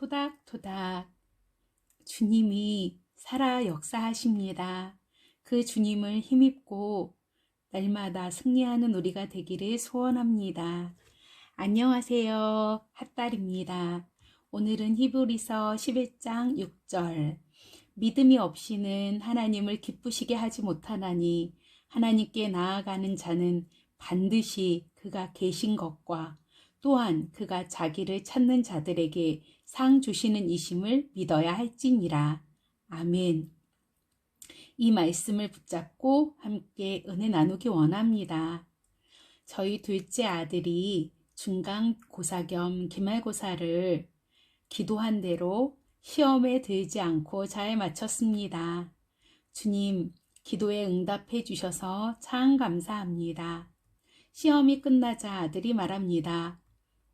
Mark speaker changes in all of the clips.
Speaker 1: 토닥토닥 주님이 살아 역사하십니다. 그 주님을 힘입고 날마다 승리하는 우리가 되기를 소원합니다. 안녕하세요. 핫딸입니다. 오늘은 히브리서 11장 6절. 믿음이 없이는 하나님을 기쁘시게 하지 못하나니 하나님께 나아가는 자는 반드시 그가 계신 것과 또한 그가 자기를 찾는 자들에게 상 주시는 이심을 믿어야 할지니라. 아멘. 이 말씀을 붙잡고 함께 은혜 나누기 원합니다. 저희 둘째 아들이 중간고사 겸 기말고사를 기도한 대로 시험에 들지 않고 잘 마쳤습니다. 주님, 기도에 응답해 주셔서 참 감사합니다. 시험이 끝나자 아들이 말합니다.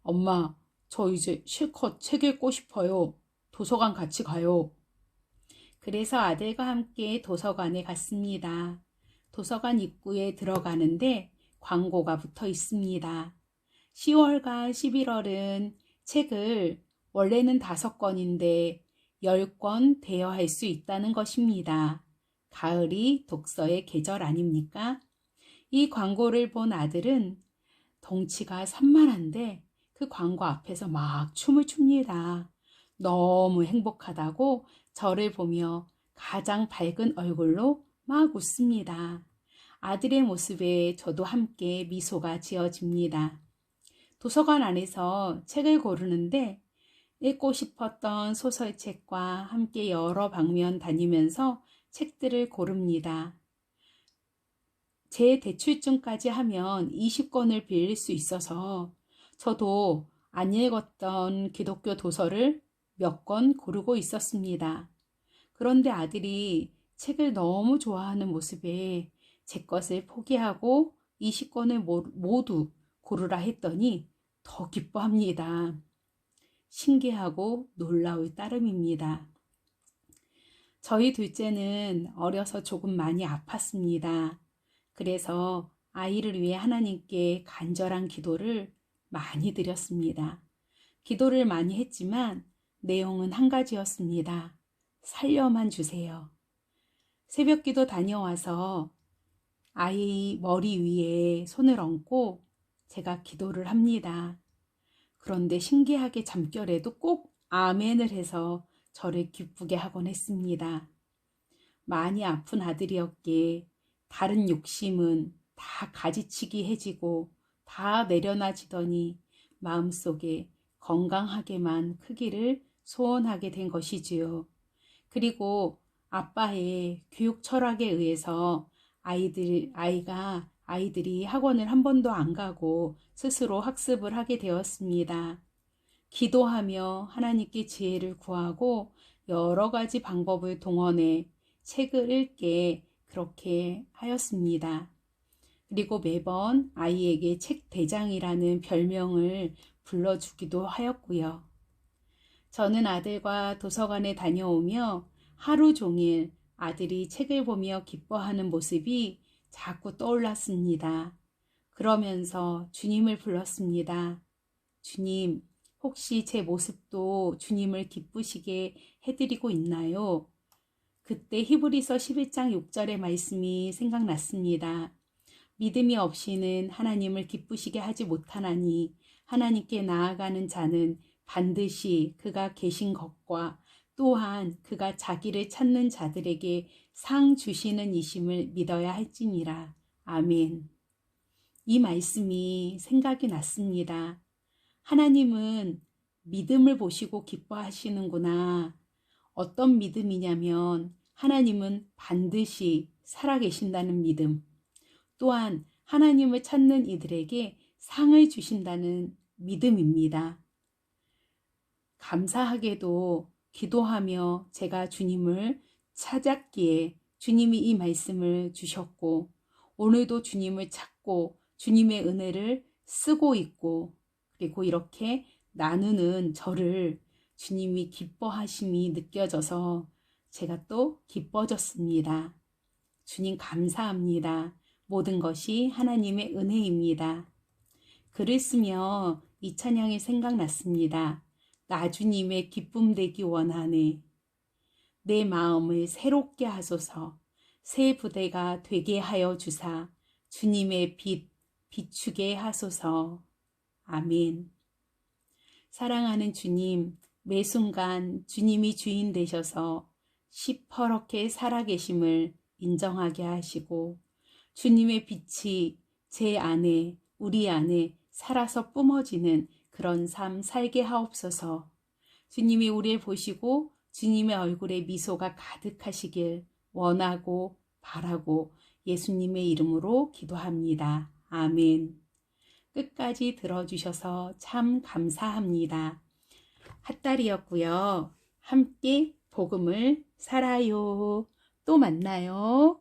Speaker 1: 엄마, 저 이제 실컷 책 읽고 싶어요. 도서관 같이 가요. 그래서 아들과 함께 도서관에 갔습니다. 도서관 입구에 들어가는데 광고가 붙어 있습니다. 10월과 11월은 책을 원래는 다섯 권인데 10권 대여할 수 있다는 것입니다. 가을이 독서의 계절 아닙니까? 이 광고를 본 아들은 덩치가 산만한데 그 광고 앞에서 막 춤을 춥니다. 너무 행복하다고 저를 보며 가장 밝은 얼굴로 막 웃습니다. 아들의 모습에 저도 함께 미소가 지어집니다. 도서관 안에서 책을 고르는데 읽고 싶었던 소설책과 함께 여러 방면 다니면서 책들을 고릅니다. 제 대출증까지 하면 20권을 빌릴 수 있어서 저도 안 읽었던 기독교 도서를 몇 권 고르고 있었습니다. 그런데 아들이 책을 너무 좋아하는 모습에 제 것을 포기하고 20권을 모두 고르라 했더니 더 기뻐합니다. 신기하고 놀라울 따름입니다. 저희 둘째는 어려서 조금 많이 아팠습니다. 그래서 아이를 위해 하나님께 간절한 기도를 많이 드렸습니다. 기도를 많이 했지만 내용은 한 가지였습니다. 살려만 주세요. 새벽 기도 다녀와서 아이 머리 위에 손을 얹고 제가 기도를 합니다. 그런데 신기하게 잠결에도 꼭 아멘을 해서 저를 기쁘게 하곤 했습니다. 많이 아픈 아들이었기에 다른 욕심은 다 가지치기 해지고 다 내려놔지더니 마음속에 건강하게만 크기를 소원하게 된 것이지요. 그리고 아빠의 교육 철학에 의해서 아이들, 아이가, 아이들이 학원을 한 번도 안 가고 스스로 학습을 하게 되었습니다. 기도하며 하나님께 지혜를 구하고 여러 가지 방법을 동원해 책을 읽게 그렇게 하였습니다. 그리고 매번 아이에게 책 대장이라는 별명을 불러주기도 하였고요. 저는 아들과 도서관에 다녀오며 하루 종일 아들이 책을 보며 기뻐하는 모습이 자꾸 떠올랐습니다. 그러면서 주님을 불렀습니다. 주님, 혹시 제 모습도 주님을 기쁘시게 해드리고 있나요? 그때 히브리서 11장 6절의 말씀이 생각났습니다. 믿음이 없이는 하나님을 기쁘시게 하지 못하나니 하나님께 나아가는 자는 반드시 그가 계신 것과 또한 그가 자기를 찾는 자들에게 상 주시는 이심을 믿어야 할지니라. 아멘. 이 말씀이 생각이 났습니다. 하나님은 믿음을 보시고 기뻐하시는구나. 어떤 믿음이냐면 하나님은 반드시 살아계신다는 믿음. 또한 하나님을 찾는 이들에게 상을 주신다는 믿음입니다. 감사하게도 기도하며 제가 주님을 찾았기에 주님이 이 말씀을 주셨고 오늘도 주님을 찾고 주님의 은혜를 쓰고 있고 그리고 이렇게 나누는 저를 주님이 기뻐하심이 느껴져서 제가 또 기뻐졌습니다. 주님 감사합니다. 모든 것이 하나님의 은혜입니다. 글을 쓰며 이 찬양이 생각났습니다. 나 주님의 기쁨 되기 원하네. 내 마음을 새롭게 하소서 새 부대가 되게 하여 주사 주님의 빛 비추게 하소서. 아멘. 사랑하는 주님, 매 순간 주님이 주인 되셔서 시퍼렇게 살아계심을 인정하게 하시고 주님의 빛이 제 안에, 우리 안에 살아서 뿜어지는 그런 삶 살게 하옵소서. 주님이 우리를 보시고 주님의 얼굴에 미소가 가득하시길 원하고 바라고 예수님의 이름으로 기도합니다. 아멘. 끝까지 들어주셔서 참 감사합니다. 핫달이었고요. 함께 복음을 살아요. 또 만나요.